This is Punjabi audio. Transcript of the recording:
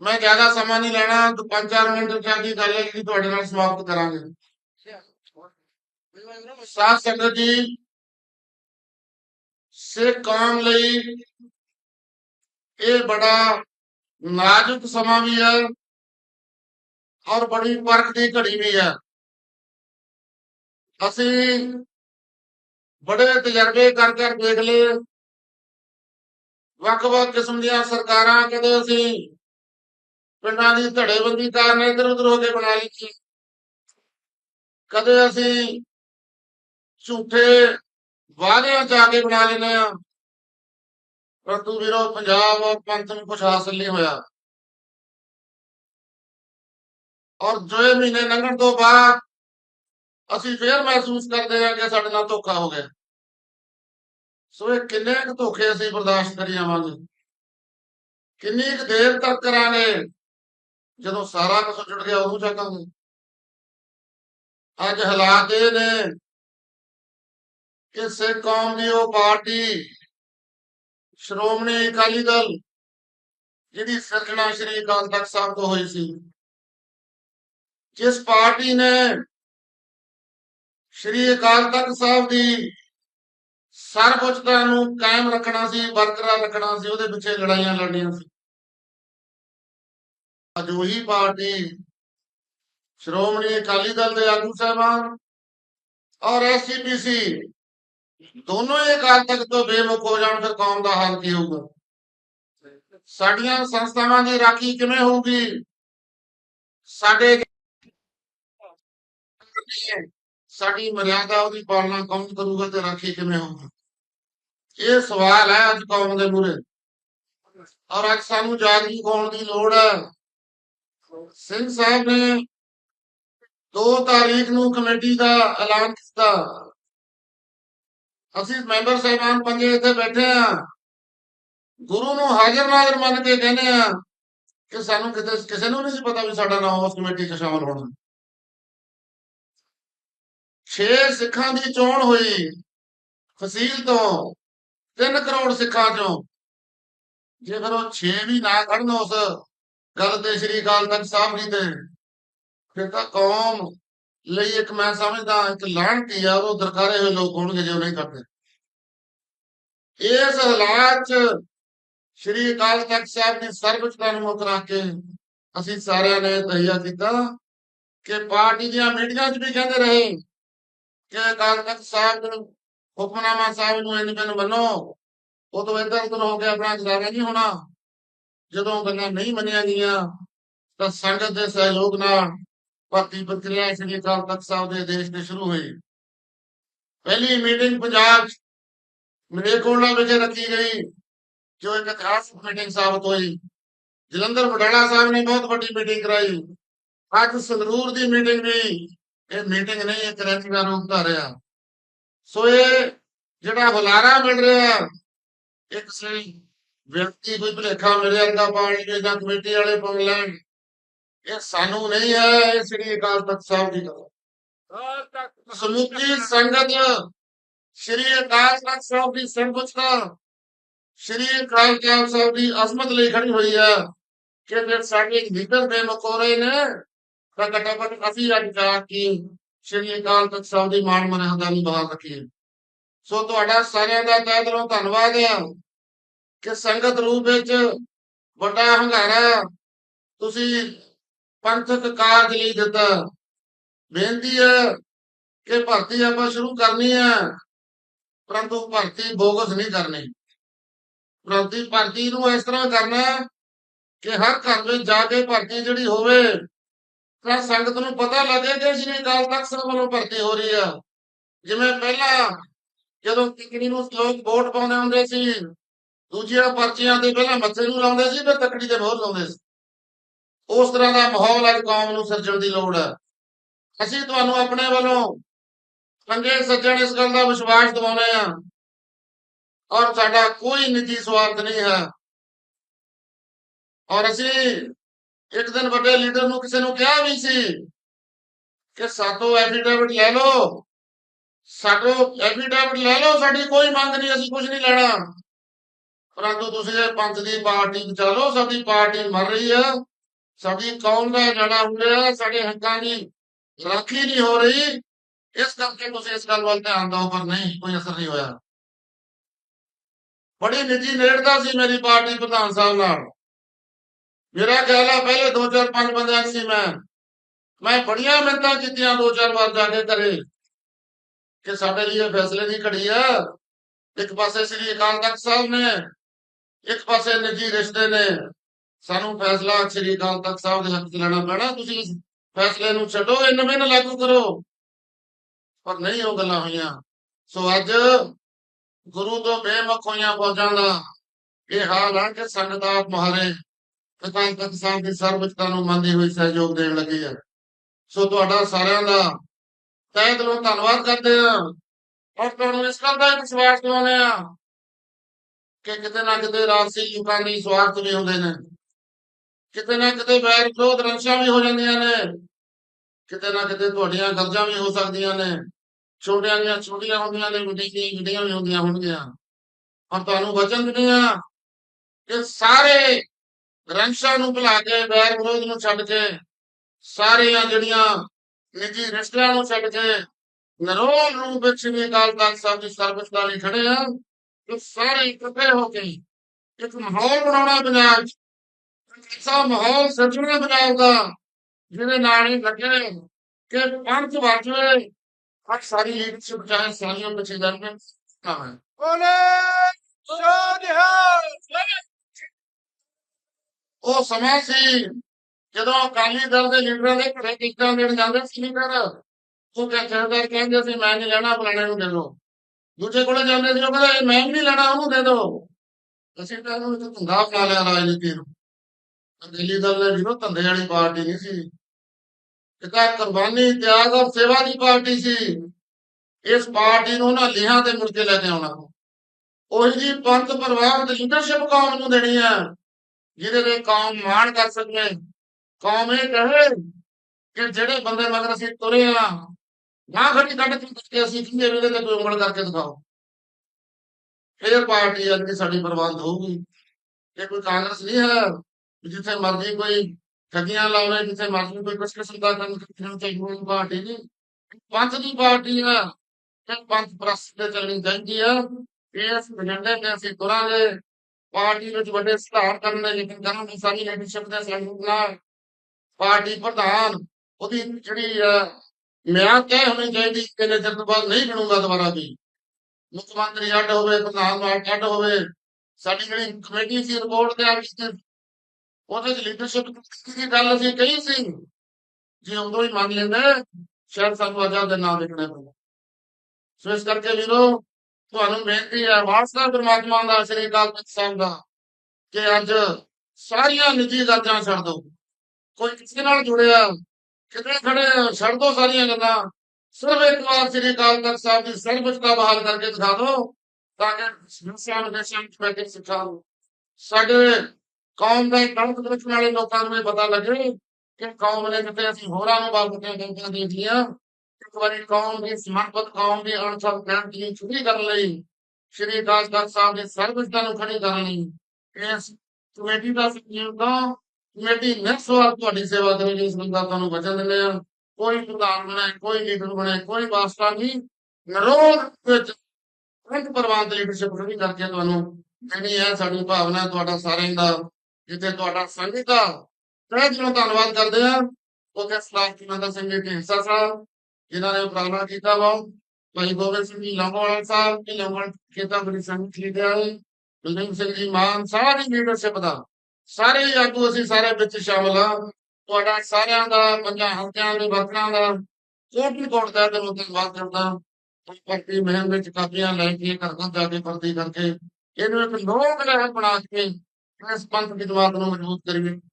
ਮੈਂ ਜ਼ਿਆਦਾ ਸਮਾਂ ਨਹੀਂ ਲੈਣਾ 5-4 ਮਿੰਟ ਚ ਕੀ ਗੱਲ ਹੈ ਕਿ ਤੁਹਾਡੇ ਨਾਲ ਸਮਾਪਤ ਕਰਾਂਗੇ। ਸਾਧ ਸੰਗਤ ਜੀ, ਸਿੱਖ ਕੌਮ ਲਈ ਇਹ ਬੜਾ ਨਾਜ਼ੁਕ ਸਮਾਂ ਵੀ ਹੈ ਔਰ ਬੜੀ ਪਰਖ ਦੀ ਘੜੀ ਵੀ ਹੈ। ਅਸੀਂ ਬੜੇ ਤਜਰਬੇ ਕਰ ਕਰ ਦੇਖ ਲਏ। ਵੱਖ-ਵੱਖ ਕਿਸਮ ਦੀਆਂ ਸਰਕਾਰਾਂ ਕਦੇ ਅਸੀਂ ਪਿੰਡਾਂ ਦੀ ਧੜੇਬੰਦੀ ਕਾਰਨ ਇਧਰ ਉਧਰ ਹੋ ਕੇ ਬਣਾ ਲਈ ਸੀ। ਕਦੇ ਅਸੀਂ ਝੂਠੇ ਵਾਅਦਿਆਂ ਚ ਆ ਕੇ ਬਣਾ ਲੈਂਦੇ ਆ ਪਰੰਤੂ ਵੀਰੋ, ਪੰਜਾਬ ਪੰਥ ਨੂੰ ਕੁਛ ਹਾਸਲ ਨਹੀਂ ਹੋਇਆ। ਔਰ ਜੋ ਮਹੀਨੇ ਲੰਘਣ ਤੋਂ ਬਾਅਦ ਅਸੀਂ ਫੇਰ ਮਹਿਸੂਸ ਕਰਦੇ ਹਾਂ ਕਿ ਸਾਡੇ ਨਾਲ ਧੋਖਾ ਹੋ ਗਿਆ। ਸੋ ਇਹ ਕਿੰਨੇ ਕੁ ਧੋਖੇ ਅਸੀਂ ਬਰਦਾਸ਼ਤ ਕਰੀ ਜਾਵਾਂਗੇ। ਕਿੰਨੀ ਕੁ ਦੇਰ ਤੱਕ ਕਰਾਂਗੇ? ਜਦੋਂ ਸਾਰਾ ਕੁਝ ਜੁੜ ਗਿਆ ਉਦੋਂ ਚੱਕਾਂਗੇ ਅੱਜ ਹਾਲਾਤ ਇਹ ਨੇ। ਕਿ ਸਿੱਖ ਕੌਮ ਦੀ ਉਹ ਪਾਰਟੀ। ਸ਼੍ਰੋਮਣੀ ਅਕਾਲੀ ਦਲ ਜਿਹਦੀ ਸਿਰਜਣਾ ਸ਼੍ਰੀ ਅਕਾਲ ਤਖਤ ਸਾਹਿਬ ਤੋਂ ਹੋਈ ਸੀ। ਜਿਸ ਪਾਰਟੀ ਨੇ ਸ਼੍ਰੀ ਅਕਾਲ ਤਖਤ ਸਾਹਿਬ ਦੀ ਸਰਵਉੱਚਤਾ ਨੂੰ ਕਾਇਮ ਰੱਖਣਾ ਸੀ, ਬਰਕਰਾਰ ਰੱਖਣਾ ਸੀ, ਉਹਦੇ ਪਿੱਛੇ ਲੜਾਈਆਂ ਲੜਨੀਆਂ ਸੀ। ਅਜੋਹੀ ਪਾਰਟੀ ਸ਼੍ਰੋਮਣੀ ਅਕਾਲੀ ਦਲ ਦੇ ਆਗੂ ਸਾਹਿਬਾਨ ਔਰ ਐਸਜੀਪੀਸੀ ਦੋਨੋਂ ਹੀ ਅਕਾਲ ਤਖਤ ਤੋਂ ਬੇਮੁਖ ਹੋ ਜਾਣ ਫਿਰ ਕੌਮ ਦਾ ਹਾਲ ਕੀ ਹੋਊਗਾ? ਸਾਡੀਆਂ ਸੰਸਥਾਵਾਂ ਦੀ ਰਾਖੀ ਕਿਵੇਂ ਹੋਊਗੀ? ਸਾਡੇ ਸਾਡੀ ਮਰਿਆਦਾ ਉਹਦੀ ਪਾਲਣਾ ਕੌਣ ਕਰੂਗਾ ਤੇ ਰਾਖੀ ਕਿਵੇਂ ਹੋਊਗੀ? ਇਹ ਸਵਾਲ ਹੈ ਅੱਜ ਕੌਮ ਦੇ ਮੂਹਰੇ। ਔਰ ਅੱਜ ਸਾਨੂੰ ਜਾਗਰੂਕ ਹੋਣ ਦੀ ਲੋੜ ਹੈ। ਸਿੰਘ ਸਾਹਿਬ ਨੇ 2 ਤਾਰੀਖ ਨੂੰ ਕਮੇਟੀ ਦਾ ਐਲਾਨ ਕੀਤਾ। ਅਸੀਂ ਮੈਂਬਰ ਸਾਹਿਬਾਨ ਪੰਜੇ ਇੱਥੇ ਬੈਠੇ ਆ। ਗੁਰੂ ਨੂੰ ਹਾਜ਼ਰ ਨਾਜ਼ਰ ਮੰਨ ਕੇ ਕਹਿੰਦੇ ਆ ਕਿ ਸਾਨੂੰ ਕਿਤੇ, ਕਿਸੇ ਨੂੰ ਨਹੀਂ ਪਤਾ ਵੀ ਸਾਡਾ ਨਾਮ ਉਸ ਕਮੇਟੀ 'ਚ ਸ਼ਾਮਲ ਹੋਣਾ। ਛੇ ਸਿੱਖਾਂ ਦੀ ਚੋਣ ਹੋਈ ਫਸੀਲ ਤੋਂ 3 ਕਰੋੜ ਸਿੱਖਾਂ ਚੋਂ। ਜੇ ਫਿਰ ਉਹ 6 ਵੀ ਨਾ ਖੜਨ ਉਸ ਗੱਲ ਤੇ ਸ਼੍ਰੀ ਅਕਾਲ ਤਖਤ ਸਾਹਿਬ ਜੀ ਤੇ ਫਿਰ ਤਾਂ ਕੌਮ ਲਈ ਇੱਕ ਮੈਂ ਸਮਝਦਾ ਇੱਕ ਲਾਹਨਤੀ ਆ, ਉਹ ਦਰਕਾਰੇ ਹੋਏ ਲੋਕ ਹੋਣਗੇ ਜੇ ਉਹ ਨਹੀਂ ਕਰਦੇ। ਇਸ ਹਾਲਾਤ 'ਚ ਸ਼੍ਰੀ ਅਕਾਲ ਤਖਤ ਸਾਹਿਬ ਦੀ ਸਰਵਉੱਚਤਾ ਨੂੰ ਮੁੱਖ ਰੱਖ ਕੇ ਅਸੀਂ ਸਾਰਿਆਂ ਨੇ ਤਹੀਆ ਕੀਤਾ ਕਿ ਪਾਰਟੀ ਦੀਆਂ ਮੀਟਿੰਗਾਂ 'ਚ ਵੀ ਕਹਿੰਦੇ ਰਹੇ ਕਿ ਅਕਾਲ ਤਖਤ ਸਾਹਿਬ ਨੂੰ ਹੁਕਮਨਾਮਾ ਸਾਹਿਬ ਨੂੰ ਇੰਜ ਮੈਨੂੰ ਮੰਨੋ। ਉਦੋਂ ਇੱਧਰ ਉੱਧਰ ਹੋ ਕੇ ਆਪਣਾ ਗੁਜ਼ਾਰਾ ਨਹੀਂ ਹੋਣਾ। ਜਦੋਂ ਗੱਲਾਂ ਨਹੀਂ ਮੰਨੀਆਂ ਗਈਆਂ, ਤਾਂ ਸੰਗਤ ਦੇ ਸਹਿਯੋਗ ਨਾਲ ਭਰਤੀ ਪ੍ਰਕਿਰਿਆ ਸ੍ਰੀ ਅਕਾਲ ਤਖਤ ਸਾਹਿਬ ਦੇ ਦੇਸ਼ ਤੇ ਸ਼ੁਰੂ ਹੋਈ। ਪਹਿਲੀ ਮੀਟਿੰਗ ਪੰਜਾਬ 'ਚ ਵਿਖੇ ਰੱਖੀ ਗਈ ਜੋ ਇੱਕ ਇਤਿਹਾਸਕ ਮੀਟਿੰਗ ਸਾਬਤ ਹੋਈ। ਜਲੰਧਰ ਵਡਾਲਾ ਸਾਹਿਬ ਨੇ ਬਹੁਤ ਵੱਡੀ ਮੀਟਿੰਗ ਕਰਾਈ। ਅੱਜ ਸੰਗਰੂਰ ਦੀ ਮੀਟਿੰਗ ਵੀ ਇਹ ਮੀਟਿੰਗ ਨਹੀਂ ਇੱਕ ਰੈਲੀ ਦਾ ਰੂਪ ਧਾਰਿਆ। ਸੋ ਇਹ ਜਿਹੜਾ ਹੁਲਾਰਾ ਮਿਲ ਰਿਹਾ, ਇੱਕ ਕਿਸੇ ਵਿਅਕਤੀ ਕੋਈ ਭੁਲੇਖਾ ਮਿਲਿਆ ਵਰਗਾ ਪਾਣੀ ਦੇ ਜਾਂ ਕਮੇਟੀ ਵਾਲੇ ਪਾਉਣ ਲੈਣ? ਇਹ ਸਾਨੂੰ ਨਹੀਂ ਹੈ, ਇਹ ਸ੍ਰੀ ਅਕਾਲ ਤਖਤ ਸਾਹਿਬ ਦੀ ਗੱਲ ਸਮੁੱਚੀ ਸੰਗਤ, ਸ੍ਰੀ ਅਕਾਲ ਤਖਤ ਸਾਹਿਬ ਦੀ ਸਰਬਉੱਚਤਾ ਸ੍ਰੀ ਅਕਾਲ ਤਖਤ ਸਾਹਿਬ ਦੀ ਅਜ਼ਮਤ ਲਈ ਖੜੀ ਹੋਈ ਹੈ ਕਿ ਜੇ ਸਾਡੇ ਲੀਡਰ ਦੇ ਮਕੋਰੇ ਨੇ, ਤਾਂ ਘਟਾਪਟ ਅਸੀਂ ਅੱਜ ਜਾ ਕੇ ਸ੍ਰੀ ਅਕਾਲ ਤਖਤ ਸਾਹਿਬ ਦੀ ਮਾਣ ਮਰਿਆਦਾ ਨੂੰ ਬਹਾਲ ਰੱਖੀਏ ਸੋ ਤੁਹਾਡਾ ਸਾਰਿਆਂ ਦਾ ਤਹਿ ਦਿਲੋਂ ਧੰਨਵਾਦ ਹੈ ਕਿ ਸੰਗਤ ਰੂਪ ਵਿੱਚ ਵੱਡਾ ਹੰਗਾਰਾ ਤੁਸੀਂ ਪੰਥਕ ਕਾਰਜ ਲਈ ਦਿੱਤਾ। ਬੇਨਤੀ ਹੈ ਕਿ ਭਰਤੀ ਆਪਾਂ ਸ਼ੁਰੂ ਕਰਨੀ ਹੈ ਪਰੰਤੂ ਭਰਤੀ ਬੋਗਸ ਨਹੀਂ ਕਰਨੀ। ਭਰਤੀ ਭਰਤੀ ਨੂੰ ਇਸ ਤਰ੍ਹਾਂ ਕਰਨਾ ਕਿ ਹਰ ਘਰ ਵਿੱਚ ਜਾ ਕੇ ਭਰਤੀ ਜਿਹੜੀ ਹੋਵੇ, ਤਾਂ ਸੰਗਤ ਨੂੰ ਪਤਾ ਲੱਗੇ ਕਿ ਸ਼੍ਰੀ ਅਕਾਲ ਤਖਤ ਸਾਹਿਬ ਵੱਲੋਂ ਭਰਤੀ ਹੋ ਰਹੀ ਆ। ਜਿਵੇਂ ਪਹਿਲਾਂ ਜਦੋਂ ਕਿਕਣੀ ਨੂੰ ਲੋਕ ਵੋਟ ਪਾਉਂਦੇ ਹੁੰਦੇ ਸੀ ਦੂਜੀਆਂ ਪਰਚੀਆਂ ਤੇ ਪਹਿਲਾਂ ਮੱਥੇ ਨੂੰ ਲਾਉਂਦੇ ਸੀ, ਫਿਰ ਤੱਕੜੀ ਤੇ ਮੋਹਰ ਲਾਉਂਦੇ ਸੀ। ਉਸ ਤਰ੍ਹਾਂ ਦਾ ਮਾਹੌਲ ਅੱਜ ਕੌਮ ਨੂੰ ਸਿਰਜਣ ਦੀ ਲੋੜ ਹੈ। ਅਸੀਂ ਤੁਹਾਨੂੰ ਆਪਣੇ ਵੱਲੋਂ ਪੰਜੇ ਸੱਜਣ ਇਸ ਗੱਲ ਦਾ ਵਿਸ਼ਵਾਸ ਦਿਵਾਉਂਦੇ ਆ ਔਰ ਸਾਡਾ ਕੋਈ ਨਿੱਜੀ ਸਵਾਰਥ ਨਹੀਂ ਹੈ। ਔਰ ਅਸੀਂ ਇੱਕ ਦਿਨ ਵੱਡੇ ਲੀਡਰ ਨੂੰ ਕਿਸੇ ਨੂੰ ਕਿਹਾ ਵੀ ਸੀ ਕਿ ਸਾਤੋਂ ਐਫੀਡੇਵਿਟ ਲੈ ਲਓ ਸਾਡੋ ਐਫੀਡੇਵਿਟ ਲੈ ਲਓ, ਸਾਡੀ ਕੋਈ ਮੰਗ ਨਹੀਂ, ਅਸੀਂ ਕੁਝ ਨਹੀਂ ਲੈਣਾ। ਪਰੰਤੂ ਤੁਸੀਂ ਇਹ ਪੰਥ ਦੀ ਪਾਰਟੀ ਬਚਾ ਸਾਡੀ ਪਾਰਟੀ ਮਰ ਰਹੀ ਹੈ ਸਾਡੀ ਕੌਮ ਦਾ ਜੜਾ ਹੋ ਸਾਡੇ ਹੱਕਾਂ ਦੀ ਰਾਖੀ ਨਹੀਂ ਹੋ ਰਹੀ। ਇਸ ਕਰਕੇ ਤੁਸੀਂ ਇਸ ਗੱਲ ਵੱਲ ਧਿਆਨ ਦਿਓ, ਪਰ ਨਹੀਂ, ਕੋਈ ਅਸਰ ਨਹੀਂ ਹੋਇਆ। ਬੜੀ ਨਿੱਜੀ ਨੇੜਤਾ ਸੀ ਮੇਰੀ ਪਾਰਟੀ ਪ੍ਰਧਾਨ ਸਾਹਿਬ ਨਾਲ। ਮੇਰਾ ਖਿਆਲ ਆ, ਪਹਿਲੇ 2-4-5 ਬੰਦਿਆਂ 'ਚ ਸੀ ਮੈਂ। ਮੈਂ ਬੜੀਆਂ ਮਿਹਨਤਾਂ ਕੀਤੀਆਂ ਦੋ ਚਾਰ ਵਾਰ ਜਾ ਕੇ ਘਰੇ, ਕਿ ਸਾਡੇ ਲਈ ਇਹ ਫੈਸਲੇ ਦੀ ਘੜੀ ਆ। ਇੱਕ ਪਾਸੇ ਸ੍ਰੀ ਅਕਾਲ ਤਖਤ ਸਾਹਿਬ ਨੇ ਇੱਕ ਪਾਸੇ ਨਿੱਜੀ ਰਿਸ਼ਤੇ ਨੇ, ਸਾਨੂੰ ਫੈਸਲਾ ਸ੍ਰੀ ਅਕਾਲ ਤਖਤ ਸਾਹਿਬ ਦੇ ਹੱਕ ਲੈਣਾ ਪੈਣਾ, ਤੁਸੀਂ ਇਸ ਫੈਸਲੇ ਨੂੰ ਛੱਡੋ, ਇਹ ਨਵੇਂ ਨੂੰ ਲਾਗੂ ਕਰੋ। ਪਰ ਨਹੀਂ ਉਹ ਗੱਲਾਂ ਹੋਈਆਂ। ਸੋ ਅੱਜ ਗੁਰੂ ਤੋਂ ਬੇਮੁਖ ਹੋਈਆਂ ਫੌਜਾਂ ਦਾ ਇਹ ਹਾਲ ਹੈ ਕਿ ਸੰਗਤ ਆਪ ਮੁਹਾਰੇ ਅਕਾਲ ਤਖਤ ਸਾਹਿਬ ਦੀ ਸਰਬਉੱਚਤਾ ਨੂੰ ਮੰਨਦੇ ਹੋਈ ਸਹਿਯੋਗ ਦੇਣ ਲੱਗੀ ਹੈ ਸੋ ਤੁਹਾਡਾ ਸਾਰਿਆਂ ਦਾ ਤਹਿ ਦਿਲੋਂ ਧੰਨਵਾਦ ਕਰਦੇ ਆ। ਔਰ ਤੁਹਾਨੂੰ ਇਸ ਗੱਲ ਦਾ ਵਿਸ਼ਵਾਸ ਦਿਵਾਉਂਦੇ ਹਾਂ ਕਿ ਕਿਤੇ ਨਾ ਕਿਤੇ ਰਾਜਸੀ ਯੁੱਗਾਂ ਦੀ ਸਵਾਰਥ ਵੀ ਹੁੰਦੇ ਨੇ। ਕਿਤੇ ਨਾ ਕਿਤੇ ਵੈਰ ਵਿਰੋਧ ਰੰਸ਼ਾਂ ਵੀ ਹੋ ਜਾਂਦੀਆਂ ਨੇ। ਕਿਤੇ ਨਾ ਕਿਤੇ ਤੁਹਾਡੀਆਂ ਗਰਜਾਂ ਵੀ ਹੋ ਸਕਦੀਆਂ ਨੇ। ਛੋਟੀਆਂ ਦੀਆਂ ਛੋਟੀਆਂ ਹੁੰਦੀਆਂ ਨੇ ਵੱਡੀਆਂ ਦੀਆਂ ਵੱਡੀਆਂ ਵੀ ਹੁੰਦੀਆਂ ਹੋਣਗੀਆਂ। ਪਰ ਤੁਹਾਨੂੰ ਵਚਨ ਦਿੰਦੇ ਆ ਕਿ ਸਾਰੇ ਰੰਸ਼ਾਂ ਨੂੰ ਭੁਲਾ ਕੇ, ਵੈਰ ਵਿਰੋਧ ਨੂੰ ਛੱਡ ਕੇ, ਸਾਰੀਆਂ ਜਿਹੜੀਆਂ ਨਿੱਜੀ ਰਿਸ਼ਤਿਆਂ ਨੂੰ ਛੱਡ ਕੇ, ਨਰੋਲ ਰੂਪ ਵਿੱਚ ਵੀ ਅਕਾਲ ਤਖਤ ਸਾਹਿਬ ਦੀ ਸਰਬਿਸਤਾ ਲਈ ਖੜੇ ਆ। ਕਿ ਸਾਰੇ ਇਕੱਠੇ ਹੋ ਕੇ ਇੱਕ ਮਾਹੌਲ ਬਣਾਉਣਾ ਪੰਜਾਬ 'ਚ ਐਸਾ ਮਾਹੌਲ ਸਿਰਜਣਾ ਪੰਜਾਬ ਦਾ ਜਿਹਦੇ ਨਾਲ ਹੀ ਲੱਗੇ ਕਿ ਪੰਥ ਵਾਜਵੇ ਅੱਜ ਸਾਰੀ ਲੀਡਰਸ਼ਿਪ ਚਾਹੇ ਸਾਰੀਆਂ ਪਿੱਛੇ ਜਾਣਗੇ ਤਾਂ ਹੈ ਬੋਲੇ ਸੋਨਿਹਾ ਉਹ ਸਮਾਂ ਸੀ ਜਦੋਂ ਅਕਾਲੀ ਦਲ ਦੇ ਲੀਡਰਾਂ ਦੇ ਘਰੇ ਟਿਕਟਾਂ ਦੇਣ ਜਾਂਦੇ ਸੀ। ਲੀਡਰ ਉਹ ਕਹਿੰਦੇ ਕਹਿੰਦੇ ਸੀ ਮੈਂ ਨਹੀਂ ਲੈਣਾ ਫਲਾਣੇ ਨੂੰ ਦੇ ਦਿਓ। ਦੂਜੇ ਕੋਲੇ ਜਾਂਦੇ ਸੀ, ਉਹ ਕਹਿੰਦਾ, ਇਹ ਮੈਂ ਨਹੀਂ ਲੈਣਾ, ਉਹਨੂੰ ਦੇ ਦਿਓ। ਅਸੀਂ ਤਾਂ ਉਹਨੂੰ ਇੱਕ ਧੰਦਾ ਬਣਾ ਲਿਆ ਰਾਜਨੀਤੀ ਨੂੰ। ਅਕਾਲੀ ਦਲ ਨੇ ਵੀਰੋ ਧੰਦੇ ਵਾਲੀ ਪਾਰਟੀ ਨਹੀਂ ਸੀ ਇਹ ਤਾਂ ਕੁਰਬਾਨੀ, ਤਿਆਗ ਔਰ ਸੇਵਾ ਦੀ ਪਾਰਟੀ ਸੀ, ਇਸ ਪਾਰਟੀ ਨੂੰ ਨਾ ਲਿਹਾਂ ਤੇ ਮੁੜ ਕੇ ਲੈ ਕੇ ਆਉਣਾ। ਉਹੀ ਜੀ ਪੰਥ ਪਰਿਵਾਰ ਦੀ ਲੀਡਰਸ਼ਿਪ ਕੌਮ ਨੂੰ ਦੇਣੀ ਹੈ ਜਿਹਦੇ ਤੇ ਕੌਮ ਮਾਣ ਕਰ ਸਕੇ ਕੌਮ ਇਹ ਕਹੇ ਕਿ ਜਿਹੜੇ ਬੰਦੇ ਮਗਰ ਅਸੀਂ ਤੁਰੇ ਆ ਨਾ ਖੜੀ ਕੱਢ ਕੇ ਕੇ ਅਸੀਂ ਕਿੰਨੇ ਵੇਲੇ ਤੇ ਕੋਈ ਉਂਗਲ ਕਰਕੇ ਦਿਖਾਓ। ਫਿਰ ਪਾਰਟੀ ਅੱਜ ਸਾਡੀ ਬਰਬਾਦ ਹੋਊਗੀ। ਇਹ ਕੋਈ ਕਾਂਗਰਸ ਨਹੀਂ ਹੈ ਜਿੱਥੇ ਮਰਜ਼ੀ ਕੋਈ ਠੱਗੀਆਂ ਲਾਉਣੇ ਜਿੱਥੇ ਮਰਜ਼ੀ ਕੋਈ ਕੁਛ ਕਿਸਮ ਦਾ ਕੰਮ ਕਰਨ ਚਾਹੀਦੀ ਪਾਰਟੀ ਨਹੀਂ। ਪੰਥ ਦੀ ਪਾਰਟੀ ਆ ਤੇ ਪੰਥ ਪ੍ਰਸਤ ਤੇ ਚੱਲਣੀ ਚਾਹੀਦੀ ਆ। ਇਸ ਏਜੰਡੇ ਤੇ ਅਸੀਂ ਤੁਰਾਂਗੇ। ਪਾਰਟੀ ਵਿੱਚ ਵੱਡੇ ਸੁਧਾਰ ਕਰਨ ਦੇ ਲੇਕਿਨ ਕਰਾਂਗੇ ਸਾਰੀ ਲੀਡਰਸ਼ਿਪ ਦੇ ਸਹਿਯੋਗ ਨਾਲ। ਪਾਰਟੀ ਪ੍ਰਧਾਨ ਉਹਦੀ ਜਿਹੜੀ ਅਹ, ਮਿਆਦ ਤੈਅ ਹੋਣੀ ਚਾਹੀਦੀ ਕਿ ਨਜ਼ਰ ਤੋਂ ਬਾਅਦ ਨਹੀਂ ਬਣੂਗਾ ਦੁਬਾਰਾ ਵੀ ਮੁੱਖ ਮੰਤਰੀ ਅੱਡ ਹੋਵੇ, ਪ੍ਰਧਾਨ ਮੰਤਰੀ ਅੱਡ ਹੋਵੇ, ਸਾਡੀ ਜਿਹੜੀ ਕਮੇਟੀ ਸੀ ਰਿਪੋਰਟ ਤਿਆਰ ਕੀਤੀ। ਉਹਦੇ ਚ ਲੀਡਰਸ਼ਿਪ ਦੀ ਗੱਲ ਅਸੀਂ ਕਹੀ ਸੀ? ਜੇ ਉਦੋਂ ਹੀ ਮੰਨ ਲੈਂਦੇ, ਸ਼ਾਇਦ ਸਾਨੂੰ ਆਜ਼ਾਦ ਦੇ ਨਾਂ ਦੇਖਣੇ ਪੈਂਦਾ। ਸੋ ਇਸ ਕਰਕੇ ਵੀਰੋ, ਤੁਹਾਨੂੰ ਬੇਨਤੀ ਹੈ ਵਾਸਤਾ ਪਰਮਾਤਮਾ ਦਾ, ਸ੍ਰੀ ਅਕਾਲ ਤਖਤ ਸਾਹਿਬ ਦਾ, ਕਿ ਅੱਜ ਸਾਰੀਆਂ ਨਿੱਜੀ ਗਾਜਾਂ ਛੱਡ ਦਿਓ। ਕੋਈ ਕਿਸੇ ਨਾਲ ਜੁੜਿਆ ਕਿਤੇ ਖੜੇ ਛੱਡ ਦਿਓ ਸਾਰੀਆਂ ਗੱਲਾਂ। ਸਿਰਫ ਇੱਕ ਵਾਰ ਸ੍ਰੀ ਅਕਾਲ ਤਖਤ ਸਾਹਿਬ ਦੀ ਸਰਬਉੱਚਤਾ ਬਹਾਲ ਕਰਕੇ ਦਿਖਾ ਦਿਓ, ਤਾਂ ਕਿ ਸਮੱਸਿਆ ਨੂੰ ਦੇਸ਼ਾਂ ਵਿੱਚ ਬੈਠੇ ਸਿੱਖਾਂ ਸਾਡੇ ਕੌਮ ਦਾ ਕਣਕ ਰੱਖਣ ਵਾਲੇ ਲੋਕਾਂ ਨੂੰ ਇਹ ਪਤਾ ਲੱਗੇ ਕਿ ਕੌਮ ਨੇ ਕਿਤੇ ਅਸੀਂ ਹੋਰਾਂ ਨੂੰ ਬਾਬਤੀਆਂ ਗੰਦੀਆਂ ਦੇ ਦਿੱਤੀਆਂ। ਇੱਕ ਵਾਰੀ ਕੌਮ ਦੀ ਸਮਰਪਿਤ ਕੌਮ ਦੀ ਅਣਸਰ ਕਹਿਣ ਦੀ ਛੁੱਟੀ ਕਰਨ ਲਈ ਸ਼੍ਰੀ ਅਕਾਲ ਤਖਤ ਸਾਹਿਬ ਦੇ ਸਰਬਉੱਚਤਾ ਨੂੰ ਖੜੀ ਕਰਨ ਲਈ ਇਸ ਕਮੇਟੀ ਦਾ ਸਹਿਯੋਗ ਕਮੇਟੀ ਨੈਕਸਟ ਵਾਰ ਤੁਹਾਡੀ ਸੇਵਾ ਕਰੇਗੀ ਇਸ ਬੰਦਾ ਤੁਹਾਨੂੰ ਵਚਨ ਦਿੰਦੇ ਆ। ਕੋਈ ਪ੍ਰਧਾਨ ਬਣੇ ਕੋਈ ਲੀਡਰ ਬਣੇ ਕੋਈ ਵਾਸਤਾ ਨਹੀਂ। ਨਰੋਲ ਵਿੱਚ ਪੰਥ ਪਰਵਾਨ ਦੀ ਲੀਡਰਸ਼ਿਪ ਖੜੀ ਕਰਕੇ ਤੁਹਾਨੂੰ ਜਿਹੜੀ ਹੈ ਸਾਡੀ ਭਾਵਨਾ ਤੁਹਾਡਾ ਸਾਰਿਆਂ ਦਾ, ਜਿੱਥੇ ਤੁਹਾਡਾ ਸੰਗਤ ਦਾ ਤਹਿ ਦਿਲੋਂ ਧੰਨਵਾਦ ਕਰਦੇ ਆ। ਉਹਦੇ ਸਲਾਹ ਕਿਨਾਂ ਸਿੰਘ ਜੀ ਢੀਂਸਾ ਸਾਹਿਬ, ਜਿਨ੍ਹਾਂ ਨੇ ਉਪਰਾਲਾ ਕੀਤਾ ਵਾ। ਭਾਈ ਗੋਬਿੰਦ ਸਿੰਘ ਜੀ ਲੰਗੋਵਾਲ ਸਾਹਿਬ ਜੀ ਲੰਗੋਵਾਲ ਖੇਤਾਂ ਬੜੀ ਸੰਗਤ ਲੀਡਰ ਆਏ ਕੁਲਦੀਪ ਸਿੰਘ ਜੀ, ਮਾਨ, ਸਾਰੀ ਲੀਡਰਸ਼ਿਪ ਦਾ। ਸਾਰੇ ਹੀ ਆਗੂ ਅਸੀਂ ਸਾਰੇ ਵਿੱਚ ਸ਼ਾਮਲ ਆ ਤੁਹਾਡਾ ਸਾਰਿਆਂ ਦਾ, ਪੰਜਾਂ ਹਲਕਿਆਂ ਦੇ ਵਰਕਰਾਂ ਦਾ ਕੋਟੀ ਕੋਟ ਦਾ ਦਿਲੋਂ ਧੰਨਵਾਦ ਕਰਦਾ ਭਰਤੀ ਮਹਿਮ ਵਿੱਚ ਕਾਪੀਆਂ ਲੈ ਕੇ, ਘਰ ਘਰ ਜਾ ਕੇ ਭਰਤੀ ਕਰਕੇ, ਇਹਨੂੰ ਇੱਕ ਲੋਕ ਲਹਿਰ ਬਣਾ ਕੇ, ਇਸ ਪੰਥ ਦੀ ਜਮਾਤ ਨੂੰ ਮਜ਼ਬੂਤ ਕਰੀਏ।